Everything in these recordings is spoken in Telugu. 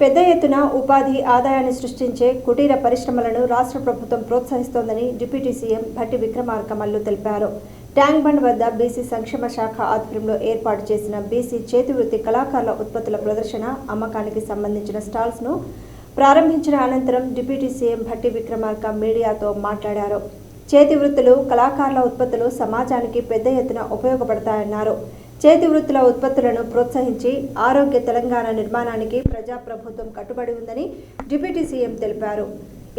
పెద్ద ఎత్తున ఉపాధి ఆదాయాన్ని సృష్టించే కుటీర పరిశ్రమలను రాష్ట్ర ప్రభుత్వం ప్రోత్సహిస్తోందని డిప్యూటీ సీఎం భట్టి విక్రమార్క మల్లు తెలిపారు. ట్యాంక్ బండ్ వద్ద బీసీ సంక్షేమ శాఖ ఆధ్వర్యంలో ఏర్పాటు చేసిన బీసీ చేతివృత్తి కళాకారుల ఉత్పత్తుల ప్రదర్శన అమ్మకానికి సంబంధించిన స్టాల్స్ను ప్రారంభించిన అనంతరం డిప్యూటీ సీఎం భట్టి విక్రమార్క మీడియాతో మాట్లాడారు. చేతి వృత్తులు కళాకారుల ఉత్పత్తులు సమాజానికి పెద్ద ఎత్తున ఉపయోగపడతాయన్నారు. చేతి వృత్తుల ఉత్పత్తులను ప్రోత్సహించి ఆరోగ్య తెలంగాణ నిర్మాణానికి ప్రజాప్రభుత్వం కట్టుబడి ఉందని డిప్యూటీ సీఎం తెలిపారు.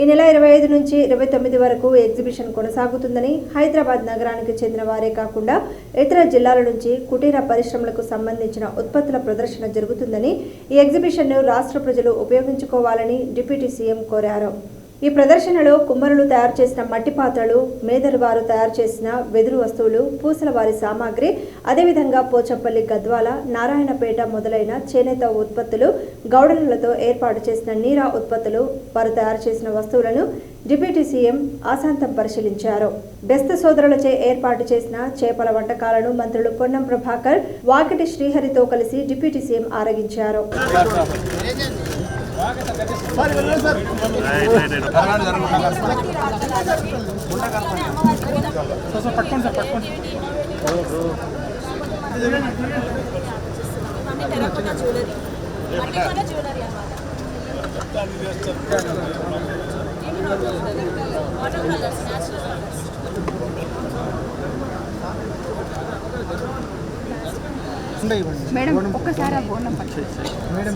ఈ నెల ఇరవై ఐదు నుంచి ఇరవై తొమ్మిది వరకు ఎగ్జిబిషన్ కొనసాగుతుందని హైదరాబాద్ నగరానికి చెందిన వారే కాకుండా ఇతర జిల్లాల నుంచి కుటీర పరిశ్రమలకు సంబంధించిన ఉత్పత్తుల ప్రదర్శన జరుగుతుందని ఈ ఎగ్జిబిషన్ను రాష్ట్ర ప్రజలు ఉపయోగించుకోవాలని డిప్యూటీ సీఎం కోరారు. ఈ ప్రదర్శనలో కుమ్మరులు తయారు చేసిన మట్టి పాత్రలు మేదరు వారు తయారు చేసిన వెదురు వస్తువులు పూసల వారి సామాగ్రి అదేవిధంగా పోచంపల్లి గద్వాల నారాయణపేట మొదలైన చేనేత ఉత్పత్తులు గౌడనులతో ఏర్పాటు చేసిన నీరా ఉత్పత్తులు వారు తయారు చేసిన వస్తువులను డిప్యూటీ సీఎం ఆశాంతం పరిశీలించారు. బెస్త సోదరులచే ఏర్పాటు చేసిన చేపల వంటకాలను మంత్రులు పొన్నం ప్రభాకర్ వాకిటి శ్రీహరితో కలిసి డిప్యూటీ సీఎం ఆరగించారు. ఇవన్నీ టెరకోటా జ్యువెలరీ మేడం ఒక్కసారి మేడం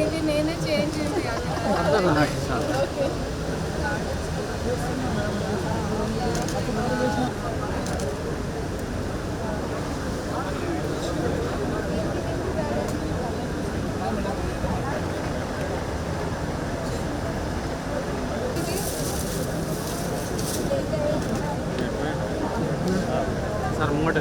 ఇది నేనే చేంజ్ ఓకే. സാർ മുങ്ങോട്ട്